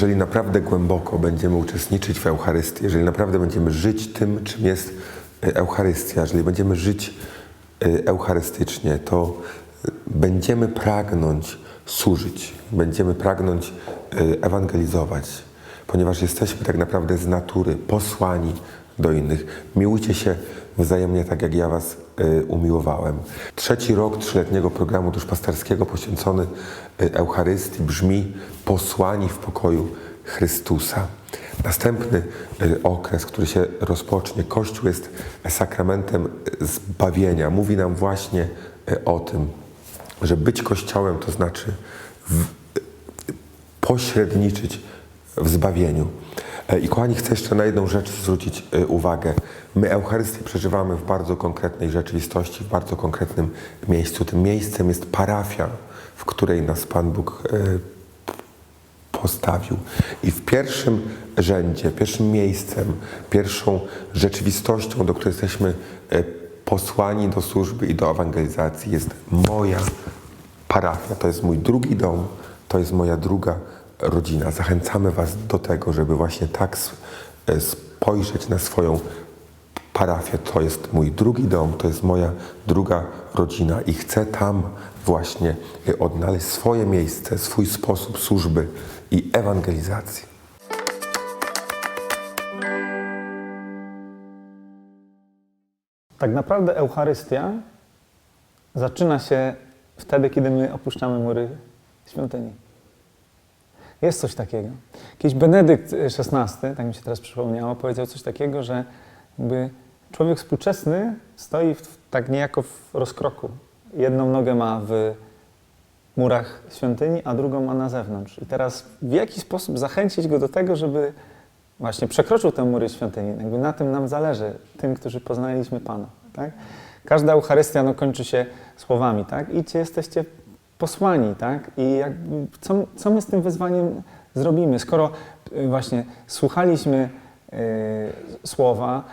jeżeli naprawdę głęboko będziemy uczestniczyć w Eucharystii, jeżeli naprawdę będziemy żyć tym, czym jest e, Eucharystia, jeżeli będziemy żyć e, eucharystycznie, to będziemy pragnąć służyć, będziemy pragnąć e, ewangelizować, ponieważ jesteśmy tak naprawdę z natury posłani do innych. Miłujcie się wzajemnie tak, jak ja Was umiłowałem. Trzeci rok trzyletniego programu duszpasterskiego poświęcony y, Eucharystii brzmi posłani w pokoju Chrystusa. Następny y, okres, który się rozpocznie, Kościół jest sakramentem y, zbawienia. Mówi nam właśnie y, o tym, że być Kościołem to znaczy w, pośredniczyć w zbawieniu. I kochani, chcę jeszcze na jedną rzecz zwrócić uwagę. My Eucharystię przeżywamy w bardzo konkretnej rzeczywistości, w bardzo konkretnym miejscu. Tym miejscem jest parafia, w której nas Pan Bóg e, postawił. I w pierwszym rzędzie, pierwszym miejscem, pierwszą rzeczywistością, do której jesteśmy e, posłani do służby i do ewangelizacji jest moja parafia. To jest mój drugi dom, to jest moja druga rodzina. Zachęcamy Was do tego, żeby właśnie tak e, spojrzeć na swoją parafię. To jest mój drugi dom, to jest moja druga rodzina i chcę tam właśnie e, odnaleźć swoje miejsce, swój sposób służby i ewangelizacji. Tak naprawdę Eucharystia zaczyna się wtedy, kiedy my opuszczamy mury świątyni. Jest coś takiego. Kiedyś Benedykt XVI, tak mi się teraz przypomniało, powiedział coś takiego, że jakby człowiek współczesny stoi w, tak niejako w rozkroku. Jedną nogę ma w murach świątyni, a drugą ma na zewnątrz. I teraz w jaki sposób zachęcić go do tego, żeby właśnie przekroczył te mury świątyni. Jakby na tym nam zależy, tym, którzy poznaliśmy Pana. Tak? Każda Eucharystia no, kończy się słowami, tak? Idźcie, jesteście posłani, tak? I jakby, co, co my z tym wezwaniem zrobimy, skoro y, właśnie słuchaliśmy y, słowa,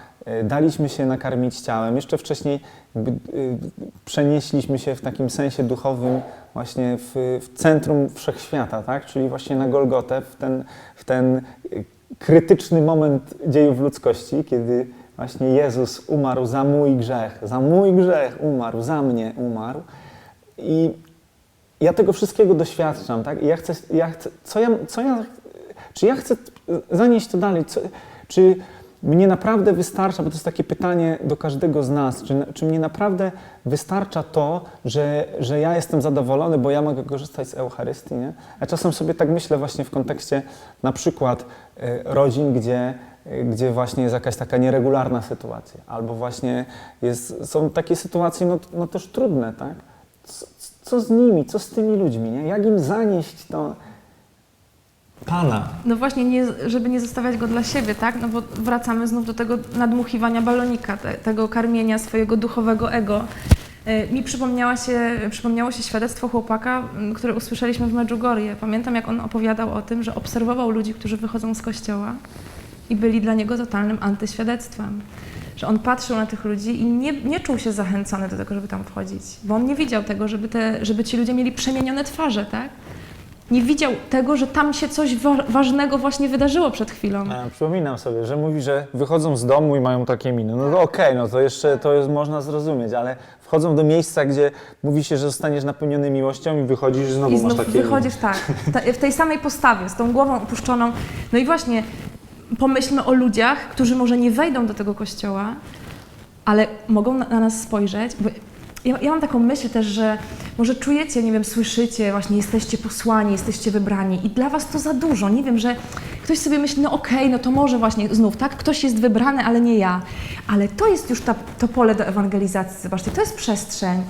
daliśmy się nakarmić ciałem, jeszcze wcześniej y, przenieśliśmy się w takim sensie duchowym właśnie w, w centrum wszechświata, tak? Czyli właśnie na Golgotę, w ten, w ten y, krytyczny moment dziejów ludzkości, kiedy właśnie Jezus umarł za mój grzech, za mój grzech umarł, za mnie umarł. I ja tego wszystkiego doświadczam, tak? I ja chcę, ja chcę co ja, co ja, czy ja chcę zanieść to dalej? Co, czy mnie naprawdę wystarcza, bo to jest takie pytanie do każdego z nas, czy, czy mnie naprawdę wystarcza to, że, że ja jestem zadowolony, bo ja mogę korzystać z Eucharystii, nie? Ja czasem sobie tak myślę właśnie w kontekście na przykład y, rodzin, gdzie, y, gdzie właśnie jest jakaś taka nieregularna sytuacja, albo właśnie jest, są takie sytuacje no, no też trudne, tak? Co, co z nimi, co z tymi ludźmi, nie? Jak im zanieść to No właśnie, nie, żeby nie zostawiać go dla siebie, tak? No bo wracamy znów do tego nadmuchiwania balonika, te, tego karmienia swojego duchowego ego. E, Mi przypomniała się, przypomniało się świadectwo chłopaka, które usłyszeliśmy w Medjugorje. Pamiętam, jak on opowiadał o tym, że obserwował ludzi, którzy wychodzą z kościoła i byli dla niego totalnym antyświadectwem. Że on patrzył na tych ludzi i nie, nie czuł się zachęcony do tego, żeby tam wchodzić, bo on nie widział tego, żeby, te, żeby ci ludzie mieli przemienione twarze, tak? Nie widział tego, że tam się coś wa- ważnego właśnie wydarzyło przed chwilą. A, przypominam sobie, że mówi, że wychodzą z domu i mają takie miny. No to okej, no to jeszcze to jest można zrozumieć, ale wchodzą do miejsca, gdzie mówi się, że zostaniesz napełniony miłością i wychodzisz znowu, I znów masz takie wychodzisz tak, ta- w tej samej postawie, z tą głową opuszczoną. No i właśnie pomyślmy o ludziach, którzy może nie wejdą do tego kościoła, ale mogą na, na nas spojrzeć. Ja, ja mam taką myśl też, że może czujecie, nie wiem, słyszycie, właśnie jesteście posłani, jesteście wybrani i dla was to za dużo. Nie wiem, że ktoś sobie myśli, no okej, no to może właśnie znów, tak? Ktoś jest wybrany, ale nie ja. Ale to jest już ta, to pole do ewangelizacji, zobaczcie, to jest przestrzeń.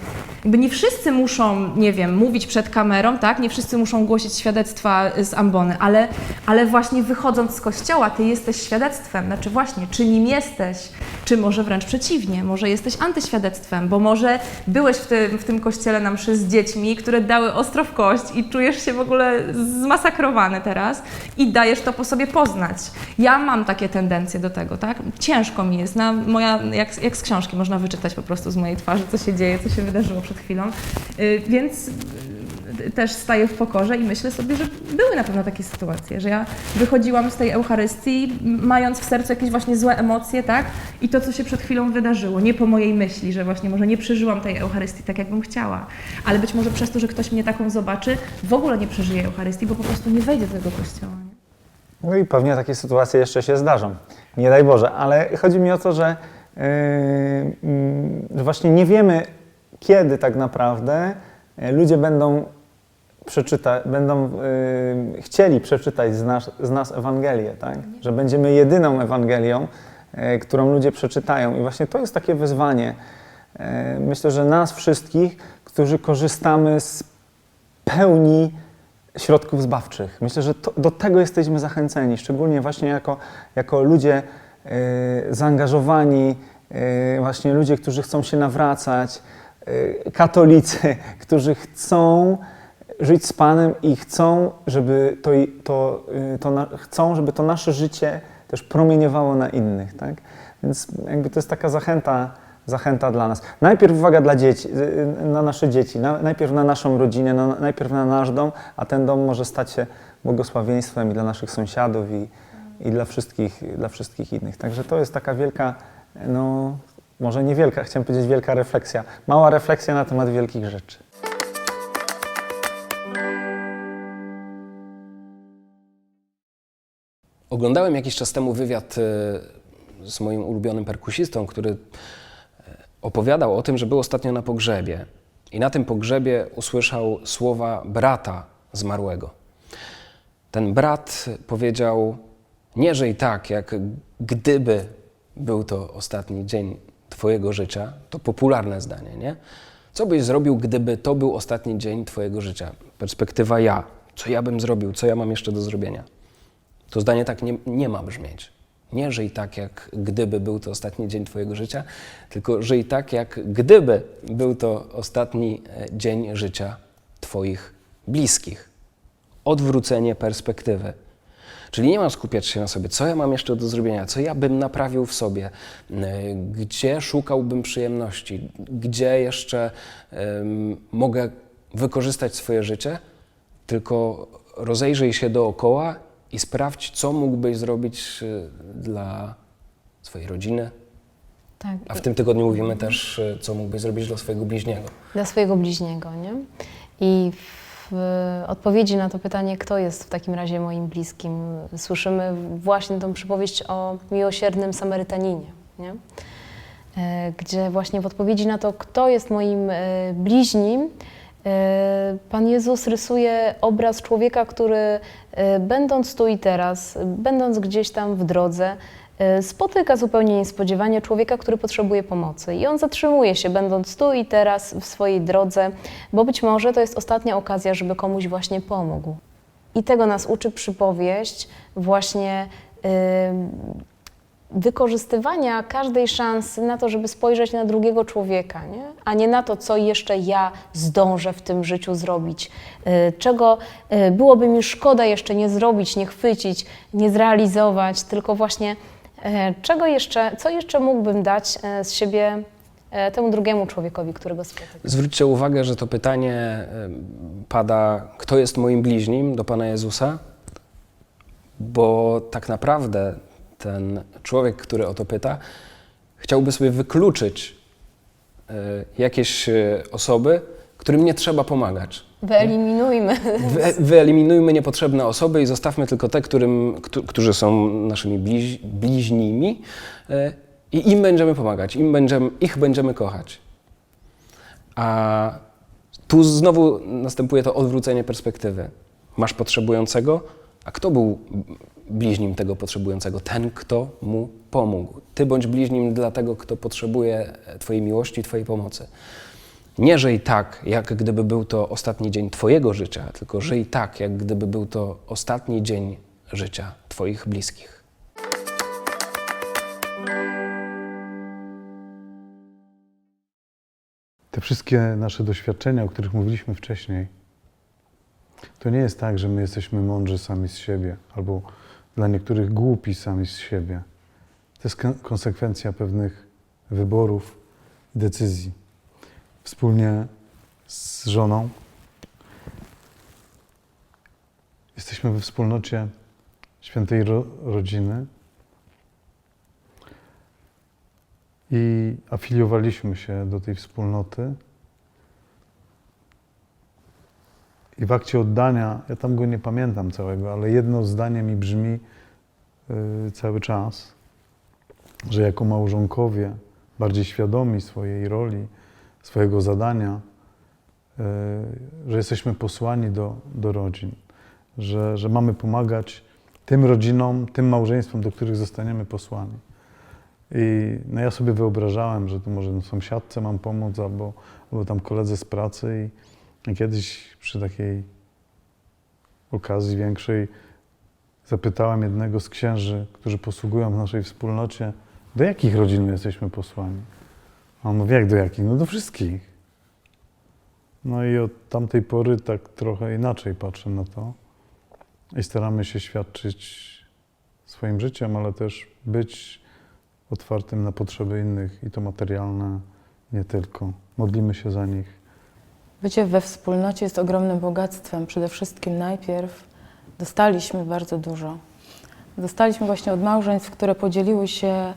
Jakby nie wszyscy muszą, nie wiem, mówić przed kamerą, tak? Nie wszyscy muszą głosić świadectwa z ambony, ale, ale właśnie wychodząc z kościoła, ty jesteś świadectwem. Znaczy właśnie, czy nim jesteś, czy może wręcz przeciwnie, może jesteś antyświadectwem, bo może byłeś w tym, w tym kościele na mszy z dziećmi, które dały ostro w kość i czujesz się w ogóle zmasakrowany teraz i dajesz to po sobie poznać. Ja mam takie tendencje do tego, tak? Ciężko mi jest. Na moja, jak, jak z książki można wyczytać po prostu z mojej twarzy, co się dzieje, co się wydarzyło przed chwilą. Yy, więc y, też staję w pokorze i myślę sobie, że były na pewno takie sytuacje, że ja wychodziłam z tej Eucharystii, mając w sercu jakieś właśnie złe emocje, tak? I to, co się przed chwilą wydarzyło, nie po mojej myśli, że właśnie może nie przeżyłam tej Eucharystii tak, jakbym chciała, ale być może przez to, że ktoś mnie taką zobaczy, w ogóle nie przeżyje Eucharystii, bo po prostu nie wejdzie do tego kościoła. No i pewnie takie sytuacje jeszcze się zdarzą. Nie daj Boże, ale chodzi mi o to, że, yy, że właśnie nie wiemy, kiedy tak naprawdę yy, ludzie będą przeczyta, będą yy, chcieli przeczytać z nas, z nas Ewangelię, tak? Że będziemy jedyną Ewangelią, yy, którą ludzie przeczytają. I właśnie to jest takie wyzwanie. Yy, myślę, że nas wszystkich, którzy korzystamy z pełni środków zbawczych. Myślę, że to, do tego jesteśmy zachęceni, szczególnie właśnie jako, jako ludzie y, zaangażowani, y, właśnie ludzie, którzy chcą się nawracać, y, katolicy, którzy chcą żyć z Panem i chcą, żeby to, to, to na, chcą, żeby to nasze życie też promieniowało na innych, tak? Więc jakby to jest taka zachęta, zachęta dla nas. Najpierw uwaga dla dzieci, y, na nasze dzieci, na, najpierw na naszą rodzinę, na, najpierw na nasz dom, a ten dom może stać się błogosławieństwem i dla naszych sąsiadów i, i dla, wszystkich, dla wszystkich innych. Także to jest taka wielka, no może nie wielka, chciałem powiedzieć wielka refleksja, mała refleksja na temat wielkich rzeczy. Oglądałem jakiś czas temu wywiad e, z moim ulubionym perkusistą, który opowiadał o tym, że był ostatnio na pogrzebie i na tym pogrzebie usłyszał słowa brata zmarłego. Ten brat powiedział: Nie żyj tak, jak gdyby był to ostatni dzień Twojego życia. To popularne zdanie, nie? Co byś zrobił, gdyby to był ostatni dzień Twojego życia? Perspektywa ja. Co ja bym zrobił? Co ja mam jeszcze do zrobienia? To zdanie tak nie, nie ma brzmieć. Nie żyj tak, jak gdyby był to ostatni dzień Twojego życia, tylko żyj tak, jak gdyby był to ostatni e, dzień życia Twoich bliskich. Odwrócenie perspektywy. Czyli nie mam skupiać się na sobie, co ja mam jeszcze do zrobienia, co ja bym naprawił w sobie, e, gdzie szukałbym przyjemności, gdzie jeszcze em, mogę wykorzystać swoje życie, tylko rozejrzyj się dookoła i sprawdź, co mógłbyś zrobić y, dla swojej rodziny. Tak, A w tym tygodniu mówimy też, y, co mógłbyś zrobić dla swojego bliźniego. dla swojego bliźniego, nie? I w odpowiedzi na to pytanie, kto jest w takim razie moim bliskim, słyszymy właśnie tą przypowieść o miłosiernym Samarytaninie, nie? E, Gdzie właśnie w odpowiedzi na to, kto jest moim bliźnim, Pan Jezus rysuje obraz człowieka, który e, będąc tu i teraz, będąc gdzieś tam w drodze, e, spotyka zupełnie niespodziewanie człowieka, który potrzebuje pomocy. I on zatrzymuje się, będąc tu i teraz w swojej drodze, bo być może to jest ostatnia okazja, żeby komuś właśnie pomógł. I tego nas uczy przypowieść właśnie ym, wykorzystywania każdej szansy na to, żeby spojrzeć na drugiego człowieka, nie? a nie na to, co jeszcze ja zdążę w tym życiu zrobić, y, czego y, byłoby mi szkoda jeszcze nie zrobić, nie chwycić, nie zrealizować, tylko właśnie e, czego jeszcze, co jeszcze mógłbym dać z siebie temu drugiemu człowiekowi, którego spotykam. Zwróćcie uwagę, że to pytanie y, pada, kto jest moim bliźnim do Pana Jezusa, bo tak naprawdę ten człowiek, który o to pyta, chciałby sobie wykluczyć y, jakieś y, osoby, którym nie trzeba pomagać. Wyeliminujmy. Wy, wyeliminujmy niepotrzebne osoby i zostawmy tylko te, którym, któ- którzy są naszymi bliź, bliźnimi e, i im będziemy pomagać, im będziemy, ich będziemy kochać. A tu znowu następuje to odwrócenie perspektywy. Masz potrzebującego, a kto był bliźnim tego potrzebującego? Ten, kto mu pomógł. Ty bądź bliźnim dla tego, kto potrzebuje Twojej miłości, Twojej pomocy. Nie żyj tak, jak gdyby był to ostatni dzień Twojego życia, tylko żyj tak, jak gdyby był to ostatni dzień życia Twoich bliskich. Te wszystkie nasze doświadczenia, o których mówiliśmy wcześniej, to nie jest tak, że my jesteśmy mądrzy sami z siebie, albo dla niektórych głupi sami z siebie. To jest kon- konsekwencja pewnych wyborów, decyzji. Wspólnie z żoną jesteśmy we wspólnocie świętej ro, rodziny i afiliowaliśmy się do tej wspólnoty. I w akcie oddania, ja tam go nie pamiętam całego, ale jedno zdanie mi brzmi y, cały czas, że jako małżonkowie, bardziej świadomi swojej roli, swojego zadania, y, że jesteśmy posłani do, do rodzin, że, że mamy pomagać tym rodzinom, tym małżeństwom, do których zostaniemy posłani. I no ja sobie wyobrażałem, że to może sąsiadce mam pomóc, albo, albo tam koledze z pracy. I kiedyś przy takiej okazji większej zapytałem jednego z księży, którzy posługują w naszej wspólnocie, do jakich rodzin my jesteśmy posłani? A on mówi, jak do jakich? No do wszystkich. No i od tamtej pory tak trochę inaczej patrzę na to i staramy się świadczyć swoim życiem, ale też być otwartym na potrzeby innych i to materialne, nie tylko. Modlimy się za nich. Bycie we wspólnocie jest ogromnym bogactwem. Przede wszystkim najpierw dostaliśmy bardzo dużo. Dostaliśmy właśnie od małżeństw, które podzieliły się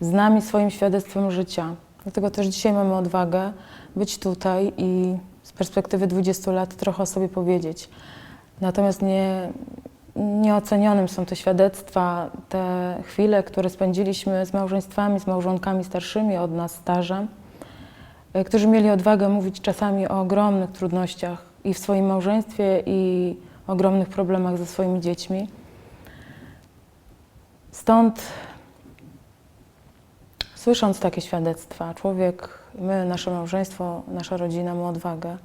z nami swoim świadectwem życia. Dlatego też dzisiaj mamy odwagę być tutaj i z perspektywy 20 lat trochę o sobie powiedzieć. Natomiast nie, nieocenionym są te świadectwa, te chwile, które spędziliśmy z małżeństwami, z małżonkami starszymi od nas, starzem którzy mieli odwagę mówić czasami o ogromnych trudnościach i w swoim małżeństwie, i ogromnych problemach ze swoimi dziećmi. Stąd, słysząc takie świadectwa, człowiek, my, nasze małżeństwo, nasza rodzina ma odwagę,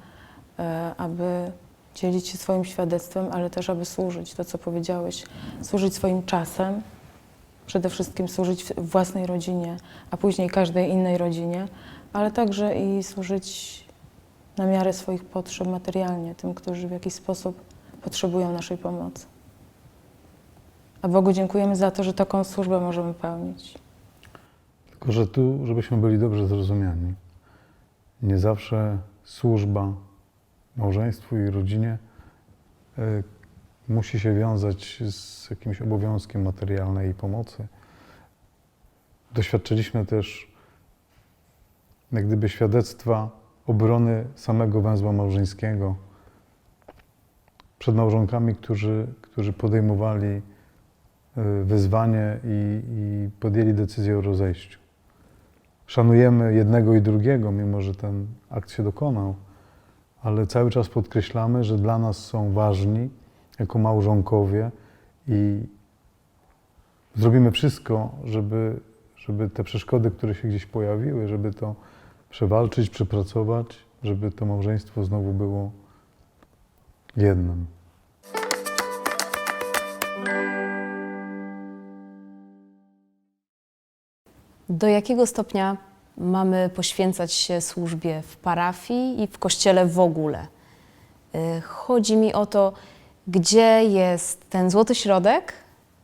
e, aby dzielić się swoim świadectwem, ale też aby służyć, to co powiedziałeś, służyć swoim czasem, przede wszystkim służyć własnej rodzinie, a później każdej innej rodzinie, ale także i służyć na miarę swoich potrzeb materialnie, tym, którzy w jakiś sposób potrzebują naszej pomocy. A Bogu dziękujemy za to, że taką służbę możemy pełnić. Tylko, że tu, żebyśmy byli dobrze zrozumiani, nie zawsze służba małżeństwu i rodzinie y, musi się wiązać z jakimś obowiązkiem materialnej pomocy. Doświadczyliśmy też jak gdyby świadectwa obrony samego węzła małżeńskiego przed małżonkami, którzy, którzy podejmowali y, wyzwanie i, i podjęli decyzję o rozejściu. Szanujemy jednego i drugiego, mimo że ten akt się dokonał, ale cały czas podkreślamy, że dla nas są ważni jako małżonkowie i zrobimy wszystko, żeby, żeby te przeszkody, które się gdzieś pojawiły, żeby to przewalczyć, przepracować, żeby to małżeństwo znowu było jednym. Do jakiego stopnia mamy poświęcać się służbie w parafii i w kościele w ogóle? Y, Chodzi mi o to, gdzie jest ten złoty środek,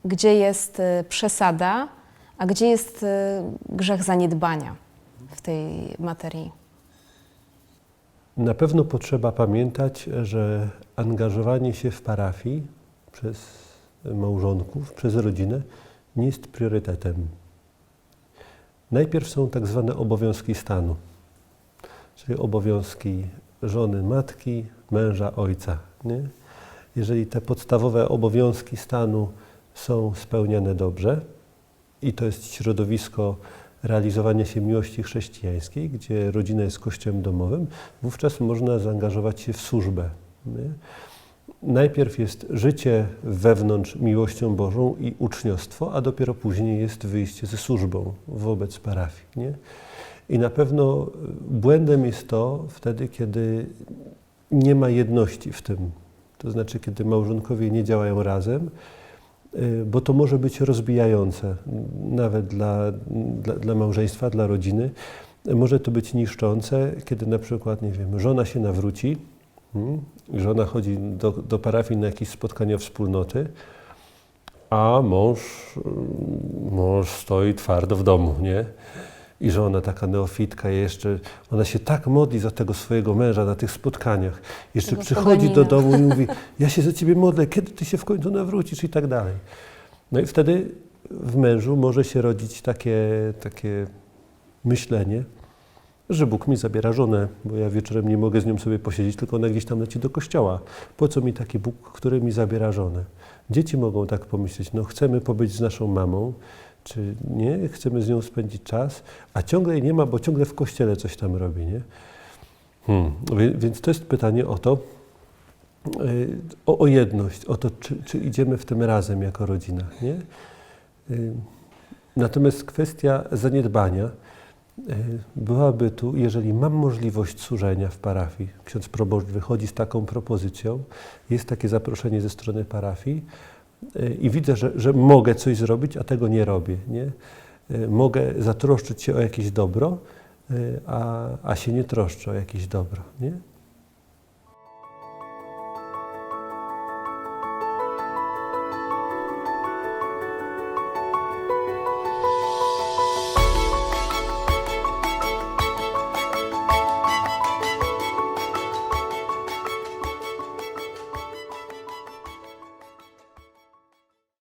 gdzie jest y, przesada, a gdzie jest y, grzech zaniedbania tej materii. Na pewno potrzeba pamiętać, że angażowanie się w parafii przez małżonków, przez rodzinę nie jest priorytetem. Najpierw są tak zwane obowiązki stanu, czyli obowiązki żony, matki, męża, ojca. Nie? Jeżeli te podstawowe obowiązki stanu są spełniane dobrze, i to jest środowisko realizowania się miłości chrześcijańskiej, gdzie rodzina jest kościołem domowym, wówczas można zaangażować się w służbę. Najpierw jest życie wewnątrz miłością Bożą i uczniostwo, a dopiero później jest wyjście ze służbą wobec parafii. Nie? I na pewno błędem jest to wtedy, kiedy nie ma jedności w tym. To znaczy, kiedy małżonkowie nie działają razem, bo to może być rozbijające, nawet dla, dla, dla małżeństwa, dla rodziny. Może to być niszczące, kiedy na przykład, nie wiem, żona się nawróci, mm, żona chodzi do, do parafii na jakieś spotkania wspólnoty, a mąż, mm, mąż stoi twardo w domu, nie? I że ona taka neofitka jeszcze, ona się tak modli za tego swojego męża na tych spotkaniach. Jeszcze Tego przychodzi do poganina. domu i mówi, ja się za ciebie modlę, kiedy ty się w końcu nawrócisz i tak dalej. No i wtedy w mężu może się rodzić takie, takie myślenie, że Bóg mi zabiera żonę, bo ja wieczorem nie mogę z nią sobie posiedzieć, tylko ona gdzieś tam leci do kościoła. Po co mi taki Bóg, który mi zabiera żonę? Dzieci mogą tak pomyśleć, no chcemy pobyć z naszą mamą, czy nie, chcemy z nią spędzić czas, a ciągle jej nie ma, bo ciągle w kościele coś tam robi, nie? Hmm. Więc to jest pytanie o to, y, o, o jedność, o to, czy, czy idziemy w tym razem jako rodzina, nie? Y, Natomiast kwestia zaniedbania y, byłaby tu, jeżeli mam możliwość służenia w parafii, ksiądz proboszcz wychodzi z taką propozycją, jest takie zaproszenie ze strony parafii i widzę, że, że mogę coś zrobić, a tego nie robię, nie? Y, Mogę zatroszczyć się o jakieś dobro, y, a, a się nie troszczę o jakieś dobro, nie?